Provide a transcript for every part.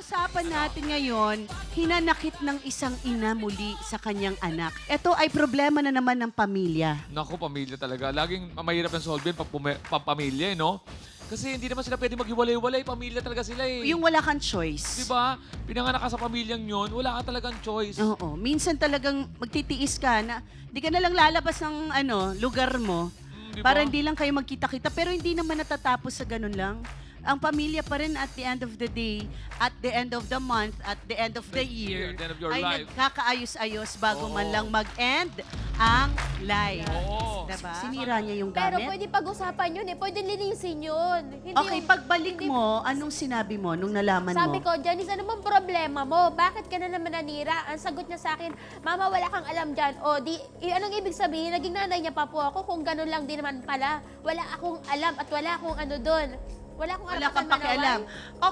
Pag-uusapan natin ngayon, hinanakit ng isang ina muli sa kanyang anak. Ito ay problema na naman ng pamilya. Naku, pamilya talaga. Laging mahirap yung solve pag pumi- pamilya, eh, no? Kasi hindi naman sila pwede maghiwalay-walay. Pamilya talaga sila eh. Yung wala kang Di choice. ba? Pinanganak ka sa pamilyang yon, wala ka talagang choice. Oo. Minsan talagang magtitiis ka na di ka na lang lalabas ng ano, lugar mo Mm, di para hindi lang kayo magkita-kita. Pero hindi naman natatapos sa ganun lang. Ang pamilya pa rin at the end of the day, at the end of the month, at the end of the year, at the end of your ay life. nagkakaayos-ayos bago Oo. man lang mag-end ang life. Oo. Diba? Sinira niya yung Pero gamit. pwede pag-usapan yun eh. Pwede linisin yun. Hindi Okay, yung- pagbalik hindi- mo, anong sinabi mo nung nalaman Sabi mo? ko, Janice, ano bang problema mo? Bakit ka na naman nanira? Ang sagot niya sa akin, Mama, wala kang alam dyan. O, di, i- anong ibig sabihin? Naging nanay niya pa po ako kung ganun lang din naman pala. Wala akong alam at wala akong ano doon. Wala akong Wala kang pakialam.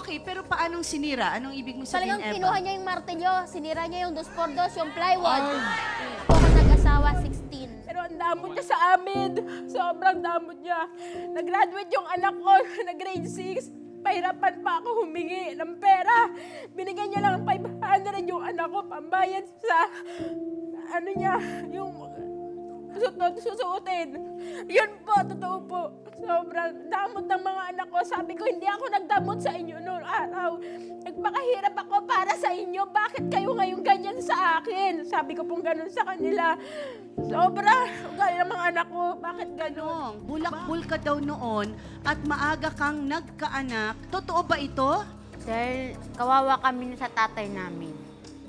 Okay, pero paanong sinira? Anong ibig mo sabihin, Talagang Eva? kinuha niya yung martilyo, sinira niya yung dos por dos, yung plywood. Ako nag-asawa, 16. Pero ang damot niya sa amin. Sobrang damot niya. Nag-graduate yung anak ko na grade 6. Pahirapan pa ako humingi ng pera. Binigyan niya lang ng 500 yung anak ko pambayad sa ano niya, yung susunod, susuotin. Yun po, totoo po. Sobrang damot ng mga anak ko. Sabi ko, hindi ako nagdamot sa inyo noong araw. Nagpakahirap ako para sa inyo. Bakit kayo ngayon ganyan sa akin? Sabi ko pong ganun sa kanila. Sobra. Ugali ng mga anak ko. Bakit ganun? Anong, bulak-bul ka daw noon at maaga kang nagkaanak. Totoo ba ito? Dahil kawawa kami sa tatay namin.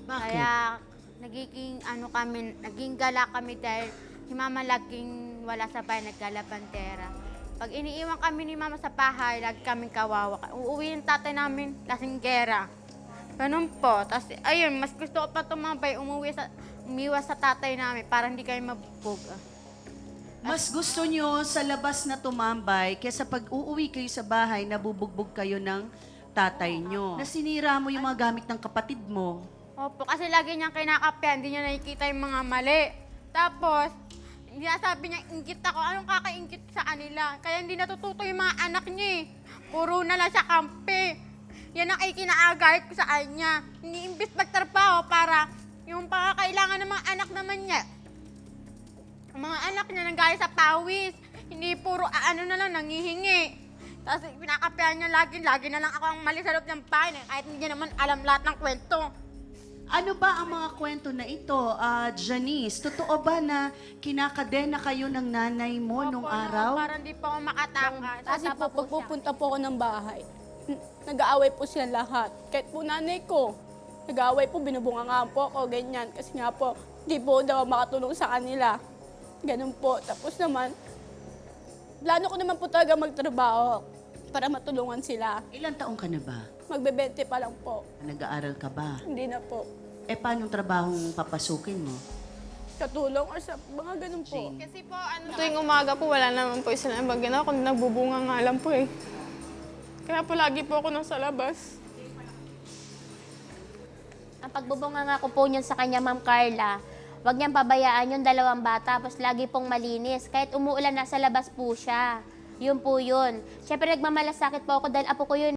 Bakit? Kaya nagiging ano kami, naging gala kami dahil si mama laging wala sa bahay, naggalabantera. Pag iniiwan kami ni mama sa bahay, lagi kaming kawawa. Uuwi yung tatay namin, lasinggera. Ganun po. Tapos, ayun, mas gusto ko pa tumambay, umuwi sa, umiwas sa tatay namin para hindi kayo mabubog. Mas gusto nyo sa labas na tumambay kaysa pag uuwi kayo sa bahay, nabubugbog kayo ng tatay nyo. Nasinira mo yung mga gamit ng kapatid mo. Opo, kasi lagi niyang kinakapyan, hindi niya nakikita yung mga mali. Tapos, hindi sabi niya, ingkit ako. Anong kakaingkit sa kanila? Kaya hindi natututo yung mga anak niya eh. Puro na lang sa kampe. Yan ang ikinaagayat ko sa kanya. Hindi imbis magtrabaho para yung pangakailangan ng mga anak naman niya. Ang mga anak niya nanggaya sa pawis. Hindi puro ano na lang, nangihingi. Tapos pinakapihan niya lagi, lagi na lang ako ang mali sa loob ng bahay. Kahit hindi niya naman alam lahat ng kwento. Ano ba ang mga kwento na ito, ah, Janice? Totoo ba na kinakadena kayo ng nanay mo nung Opo, no, araw? Para hindi pa ako makatakas. Kasi po, pag pupunta po ako ng bahay, n- nag-aaway po sila lahat. Kahit po nanay ko, nag-aaway po, binubungangaan po ako, ganyan. Kasi nga po, di po daw makatulong sa kanila. Ganun po. Tapos naman, plano ko naman po talaga magtrabaho para matulungan sila. Ilan taong ka na ba? Magbebente pa lang po. Nag-aaral ka ba? Hindi na po. Eh, paano trabahong papasukin mo? Katulong or sa mga ganun po. Jane? Kasi po, ano, tuwing umaga po, wala naman po sila ibang ginawa, kundi nagbubunga nga lang po eh. Kaya po lagi po ako nasa labas. Ang pagbubunga nga ko po niyan sa kanya, Ma'am Carla, wag niyang pabayaan yung dalawang bata, tapos lagi pong malinis. Kahit umuulan, nasa labas po siya. Yun po yun. Siyempre, nagmamalasakit po ako dahil apo ko yun.